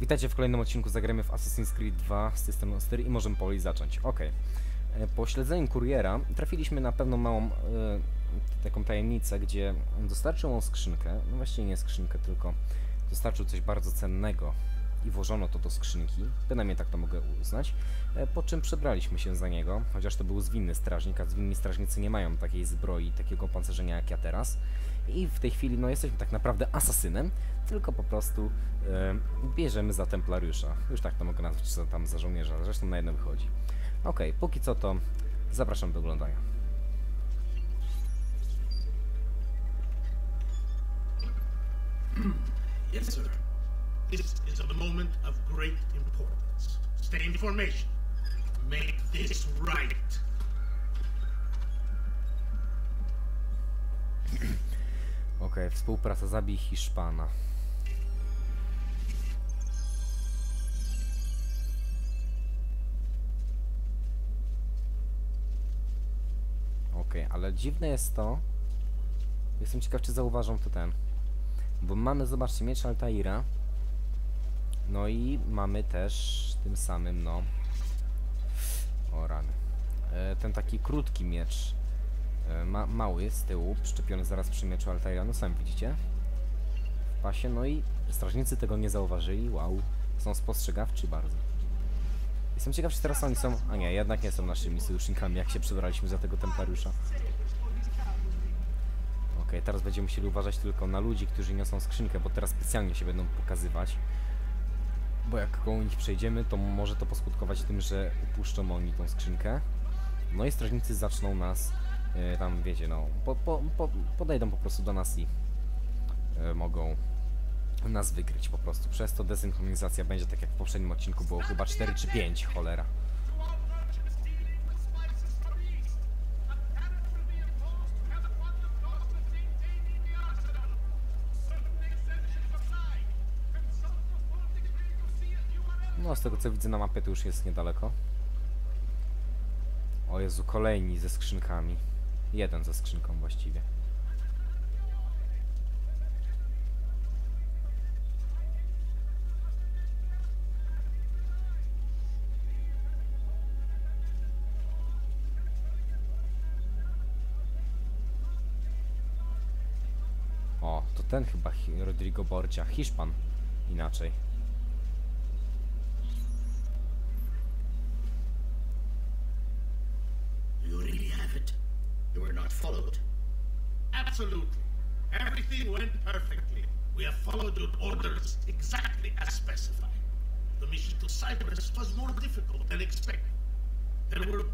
Witajcie w kolejnym odcinku Zagramy w Assassin's Creed 2 z tej strony Ostyr i możemy powoli zacząć. Ok. Po śledzeniu kuriera trafiliśmy na pewną małą e, taką tajemnicę, gdzie dostarczył on skrzynkę, no właściwie nie skrzynkę, tylko dostarczył coś bardzo cennego i włożono to do skrzynki, bynajmniej tak to mogę uznać, e, po czym przebraliśmy się za niego, chociaż to był zwinny strażnik, a zwinni strażnicy nie mają takiej zbroi, takiego opancerzenia jak ja teraz. I w tej chwili no jesteśmy tak naprawdę asasynem, tylko po prostu e, bierzemy za templariusza. Już tak to mogę nazwać, czy tam za żołnierza, zresztą na jedno wychodzi. Ok, póki co to zapraszam do oglądania. Yes, sir. This is a moment of great importance. Stay in formation. Make this right. Ok, współpraca zabij Hiszpana. Ok, ale dziwne jest to. Jestem ciekaw, czy zauważą to ten. Bo mamy, zobaczcie, miecz Altaira. No i mamy też tym samym, no. O rany. E, ten taki krótki miecz. E, ma, mały z tyłu, przyczepiony zaraz przy mieczu Altaira. Widzicie. W pasie. No i strażnicy tego nie zauważyli. Wow. Są spostrzegawczy bardzo. Jestem ciekaw, czy teraz oni są... A nie, jednak nie są naszymi sojusznikami, jak się przebraliśmy za tego templariusza. Okej, teraz będziemy musieli uważać tylko na ludzi, którzy niosą skrzynkę, bo teraz specjalnie się będą pokazywać. Bo jak koło nich przejdziemy, to może to poskutkować tym, że upuszczą oni tą skrzynkę. No i strażnicy zaczną nas, e, tam wiecie, no, po, po, po, podejdą po prostu do nas i e, mogą nas wykryć po prostu. Przez to desynchronizacja będzie tak jak w poprzednim odcinku było chyba 4 czy 5, cholera. No, z tego co widzę na mapie to już jest niedaleko. O Jezu, kolejni ze skrzynkami. Jeden ze skrzynką właściwie. O, to ten chyba Rodrigo Borgia, Hiszpan. Inaczej. Cyprus was more difficult than expected. There were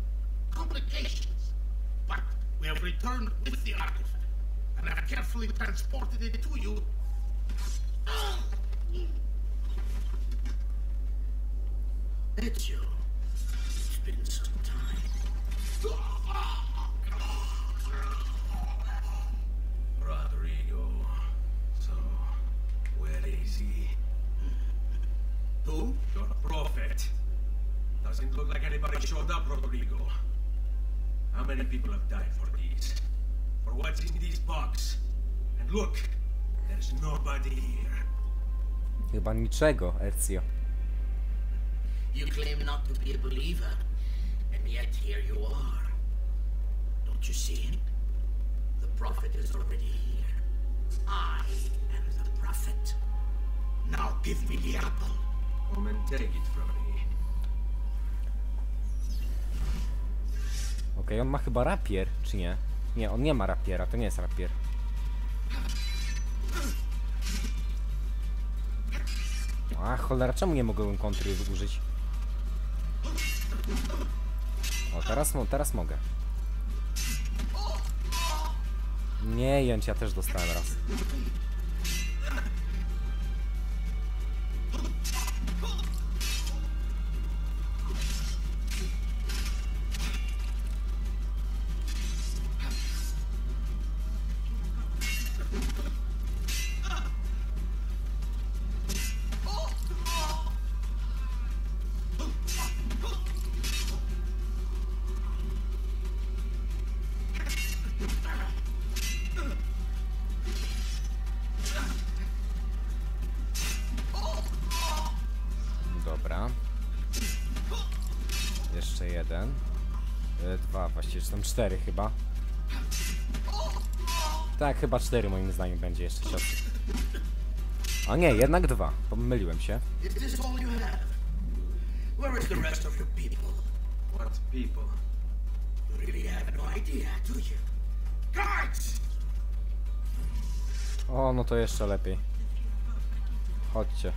complications, but we have returned with the artifact and have carefully transported it to you. Ezio, it's been some time. Up, Rodrigo. How many people have died for these? For what's in this box? And look, there's nobody here. Chyba niczego, Ezio. You claim not to be a believer, and yet here you are. Don't you see him? The prophet is already here. I am the prophet. Now give me the apple. Come and take it from me. Okej, on ma chyba rapier, czy nie? Nie, on nie ma rapiera, to nie jest rapier. A cholera, czemu nie mogłem kontry użyć? O, teraz, mo- teraz mogę. Nie, jęć, ja też dostałem raz. Jeszcze jeden. E, dwa, właściwie, czy tam cztery chyba. Tak, chyba cztery moim zdaniem będzie jeszcze siostry. A nie, jednak dwa. Pomyliłem się. Is this all you have? Where is the rest of your people? What people? You really have no idea, do you? Guards! O, no to jeszcze lepiej. Chodźcie.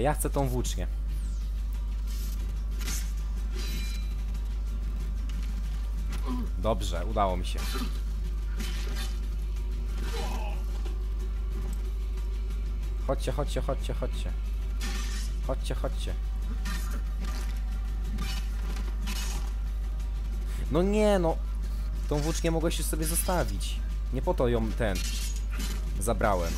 Ja chcę tą włócznię. Dobrze, udało mi się. Chodźcie, chodźcie, chodźcie, chodźcie. Chodźcie, chodźcie. No nie, no. Tą włócznię mogłeś już sobie zostawić. Nie po to ją ten zabrałem.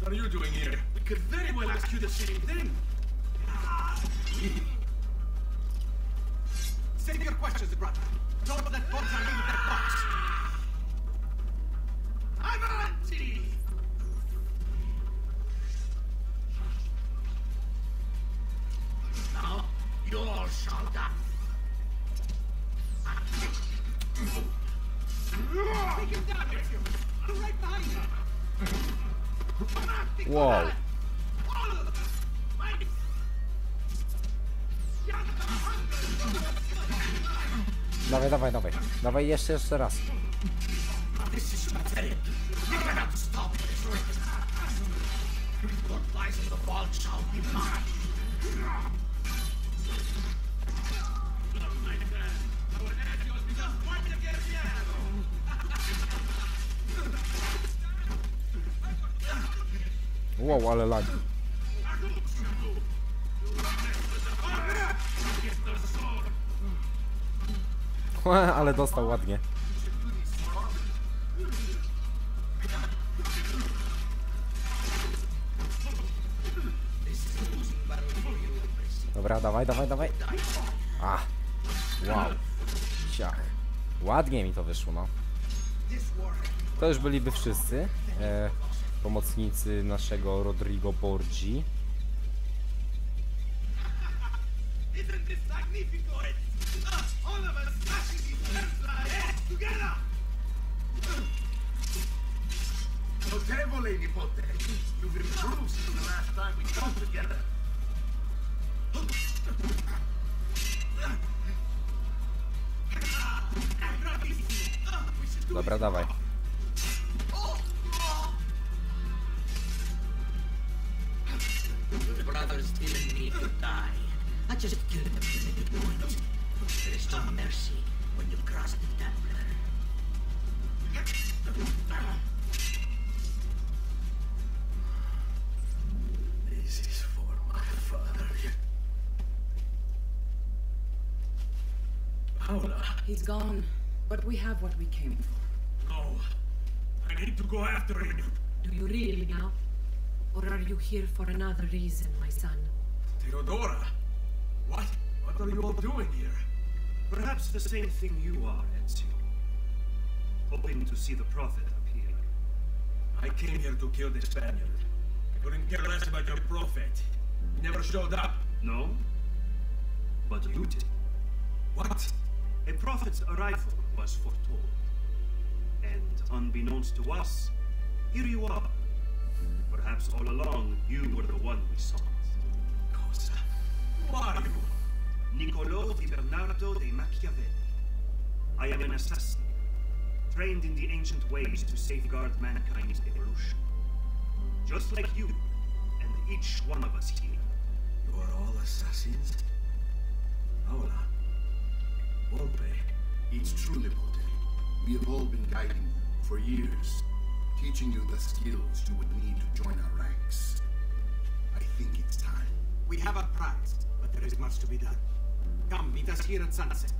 What are you doing here? We could very well ask you the same thing. Ah. Save your questions, brother. Wow. Dawaj, dawaj, dawaj. Dawaj jeszcze, jeszcze raz. Wow, ale lag. ale dostał ładnie. Dobra, dawaj, dawaj, dawaj. A, wow. Ciach. Ładnie mi to wyszło, no. To już byliby wszyscy e, pomocnicy naszego Rodrigo Borgi. Dobra, dawaj. Your brothers didn't need to die. I just killed them to make a point. There is no mercy when you cross the Templar. This is for my father. Paula, He's gone, but we have what we came for. no. I need to go after him. Do you really now? Or are you here for another reason, my son? Theodora? What? What are you all doing here? Perhaps the same thing you are, Ezio. Hoping to see the Prophet appear. I came here to kill the Spaniard. I couldn't care less about your prophet. He never showed up. No? But you did. What? A prophet's arrival was foretold. And unbeknownst to us, here you are. Perhaps all along, you were the one we sought. Cosa? Who are you? Niccolo di Bernardo de Machiavelli. I am an assassin, trained in the ancient ways to safeguard mankind's evolution. Just like you, and each one of us here. You are all assassins? Paula. Volpe. It's true, Nipote. We have all been guiding you for years, teaching you the skills you would need to join our ranks. I think it's time. We have our prize, but there is much to be done. Come, meet us here at sunset.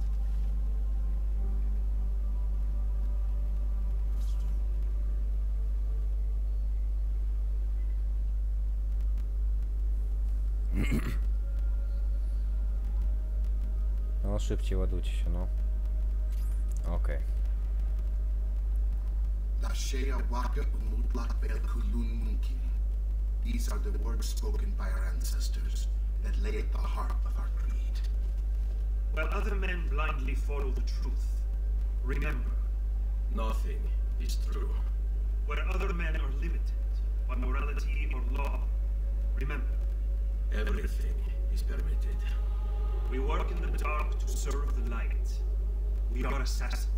No, szybciej ładujcie się, no. Okej. La Shea Waka Umutlak Bel Kulun Munkin. These are the words spoken by our ancestors that lay at the heart of our creed. While other men blindly follow the truth, remember, Nothing is true. where other men are limited by morality or law, remember, Everything is permitted. we work in the dark to serve the light. We are assassins.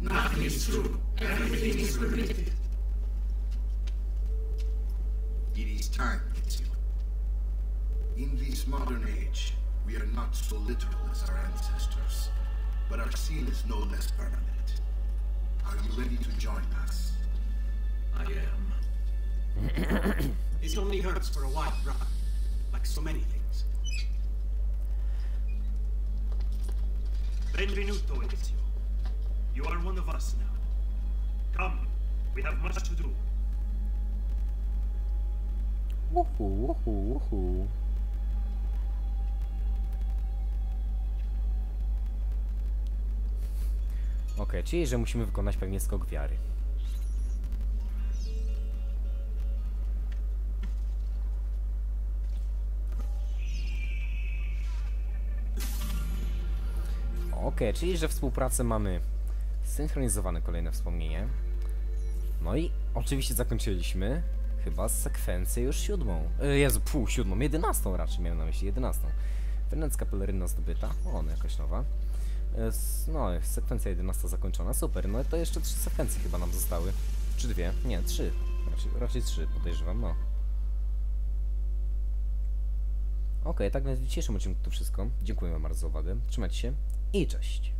Nothing is true. Everything is permitted. It is time, Ezio. In this modern age, we are not so literal as our ancestors, but our seal is no less permanent. Are you ready to join us? I am. This only hurts for a while, brother. Like so many things. Benvenuto, Ezio. You are one of us now. Come, we have much to do. Uhu, uhu, uhu. Okej, czyli że musimy wykonać pewnie skok wiary. Okej, czyli że współpracę mamy synchronizowane kolejne wspomnienie. No i oczywiście zakończyliśmy chyba sekwencję już siódmą. E, Jezu, pół siódmą, jedenastą raczej miałem na myśli, jedenastą. Wenecka peleryna zdobyta, o, ona jakaś nowa. E, No, sekwencja 11 zakończona, super. No to jeszcze trzy sekwencje chyba nam zostały. Czy dwie? Nie, trzy. Raczej, raczej trzy, podejrzewam, no. Okej, tak więc w dzisiejszym odcinku to wszystko. Dziękuję wam bardzo za uwagę. Trzymajcie się i cześć.